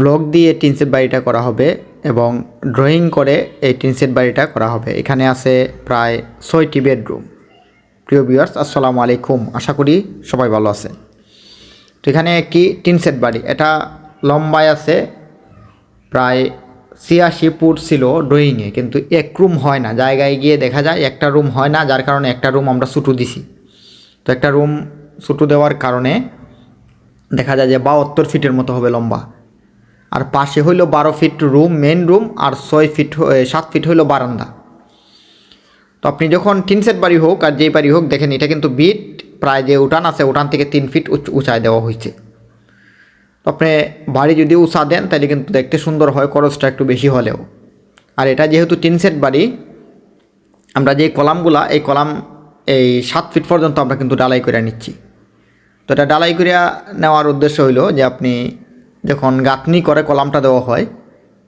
Block দিয়ে টিনসেট বাড়িটা করা হবে এবং ড্রয়িং করে এই টিনসেট বাড়িটা করা হবে। এখানে আছে প্রায় ছয়টি বেডরুম। প্রিয় ভিউয়ার্স, আসসালামু আলাইকুম। আশা করি সবাই ভালো আছে তো এখানে একটি টিনসেট বাড়ি। এটা লম্বায় আছে, প্রায় ছিয়াশি ফুট ছিল ড্রয়িংয়ে কিন্তু এক রুম হয় না। জায়গায় গিয়ে দেখা যায় একটা রুম হয় না, যার কারণে একটা রুম আমরা ছুটু দিছি। তো একটা রুম ছুটু দেওয়ার কারণে দেখা যায় যে বাহাত্তর ফিটের মতো হবে লম্বা। আর পাশে হইল বারো ফিট রুম মেন রুম আর ছয় ফিট সাত ফিট হইল বারান্দা। তো আপনি যখন টিন সেট বাড়ি হোক আর যেই বাড়ি হোক, দেখেন এটা কিন্তু বিট, প্রায় যে উঠান আছে, উঠান থেকে তিন ফিট উচ- উঁচায় দেওয়া হয়েছে। তো আপনি বাড়ি যদি উঁচা দেন তাহলে কিন্তু দেখতে সুন্দর হয়, খরচটা একটু বেশি হলেও। আর এটা যেহেতু টিন সেট বাড়ি, আমরা যে কলামগুলা, এই কলাম এই সাত ফিট পর্যন্ত আমরা কিন্তু ডালাই করে নিচ্ছি। তো এটা ডালাই করিয়া নেওয়ার উদ্দেশ্য হইল যে আপনি যখন গাঁথনি করে কলামটা দেওয়া হয়,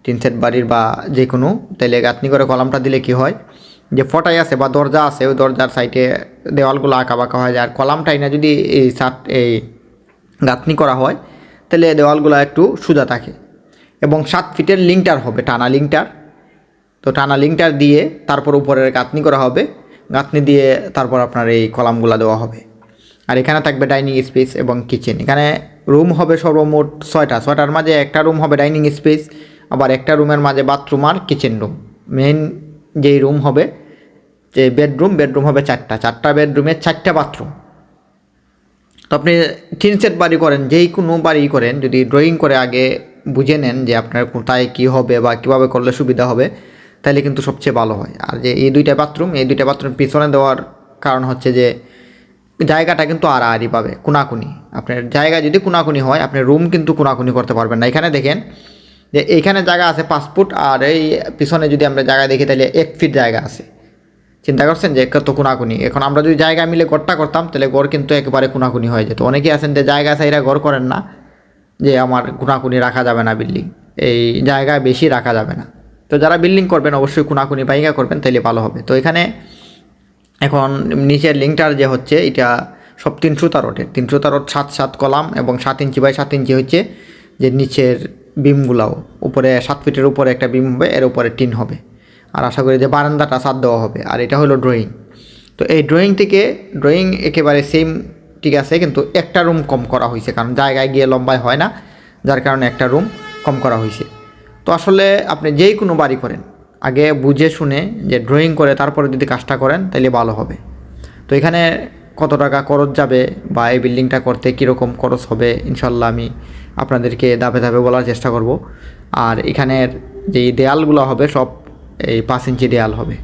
টিন সেট বাড়ির বা যে কোনো তাইলে গাঁথনি করে কলামটা দিলে কি হয়? যে ফটাই আছে বা দরজা আছে, ওই দরজার সাইডে দেওয়ালগুলো আঁকা বাঁকা হয় যায়। আর কলামটাই না যদি এই সাত এই গাঁথনি করা হয় তাহলে দেওয়ালগুলো একটু সোজা থাকে। এবং সাত ফিটের লিঙ্কটার হবে, টানা লিঙ্কটার তো টানা লিঙ্কটার দিয়ে তারপর উপরের গাঁথনি করা হবে। গাঁথনি দিয়ে তারপর আপনার এই কলামগুলো দেওয়া হবে। আর এখানে থাকবে ডাইনিং স্পেস এবং কিচেন। এখানে রুম হবে সর্বমোট ছয়টা। ছয়টার মাঝে একটা রুম হবে ডাইনিং স্পেস, আবার একটা রুমের মাঝে বাথরুম আর কিচেন রুম। মেন যেই রুম হবে, যে বেডরুম বেডরুম হবে চারটা। চারটা বেডরুমে চারটা বাথরুম। তো আপনি টিন সেট বাড়ি করেন, যেই কোনো বাড়ি করেন, যদি ড্রয়িং করে আগে বুঝে নেন যে আপনার কোথায় কী হবে বা কীভাবে করলে সুবিধা হবে তাহলে কিন্তু সবচেয়ে ভালো হয়। আর যে এই দুইটা বাথরুম, এই দুইটা বাথরুম পিছনে দেওয়ার কারণ হচ্ছে যে জায়গাটা কিন্তু আড়াআড়ি পাবে, কোনাকুনি। আপনার জায়গা যদি কোনাকুনি হয় আপনি রুম কিন্তু কোনাকুনি করতে পারবেন না। এখানে দেখেন যে এইখানে জায়গা আছে পাঁচ ফুট, আর এই পিছনে যদি আমরা জায়গা দেখি, তাহলে এক ফিট জায়গা আছে। চিন্তা করছেন যে কত কোনাকুনি? এখন আমরা যদি জায়গা মিলে গড়টা করতাম, তাহলে গড় কিন্তু একেবারে কোনাকুনি হয়ে যেত। অনেকেই আছেন যে জায়গা সাইরা গড় করেন না, যে আমার কোনাকুনি রাখা যাবে না বিল্ডিং এই জায়গায় বেশি রাখা যাবে না। তো যারা বিল্ডিং করবেন, অবশ্যই কোনাকুনি পাইগা করবেন তাহলে ভালো হবে। তো এখানে এখন নিচের লিঙ্কটার যে হচ্ছে, এটা সব তিনশো তারটের তিনশো তারট সাত সাত কলাম এবং সাত ইঞ্চি বাই সাত ইঞ্চি হচ্ছে যে নিচের বিমগুলাও। উপরে সাত ফিটের উপরে একটা বিম হবে, এর উপরে টিন হবে। আর আশা করি যে বারান্দাটা সাত দেওয়া হবে। আর এটা হলো ড্রয়িং তো এই ড্রয়িং থেকে ড্রয়িং একেবারে সেম ঠিক আছে, কিন্তু একটা রুম কম করা হয়েছে। কারণ জায়গায় গিয়ে লম্বায় হয় না, যার কারণে একটা রুম কম করা হয়েছে। তো আসলে আপনি যেই কোনো বাড়ি করেন আগে বুঝে শুনে যে ড্রয়িং করে তারপরে যদি কাজটা করেন তাহলে ভালো হবে। তো এখানে কত টাকা খরচ যাবে বা এই বিল্ডিংটা করতে কীরকম খরচ হবে ইনশাল্লাহ আমি আপনাদেরকে ধাপে ধাপে বলার চেষ্টা করব। আর এখানের যেই দেয়ালগুলো হবে, সব এই পাঁচ ইঞ্চি দেয়াল হবে।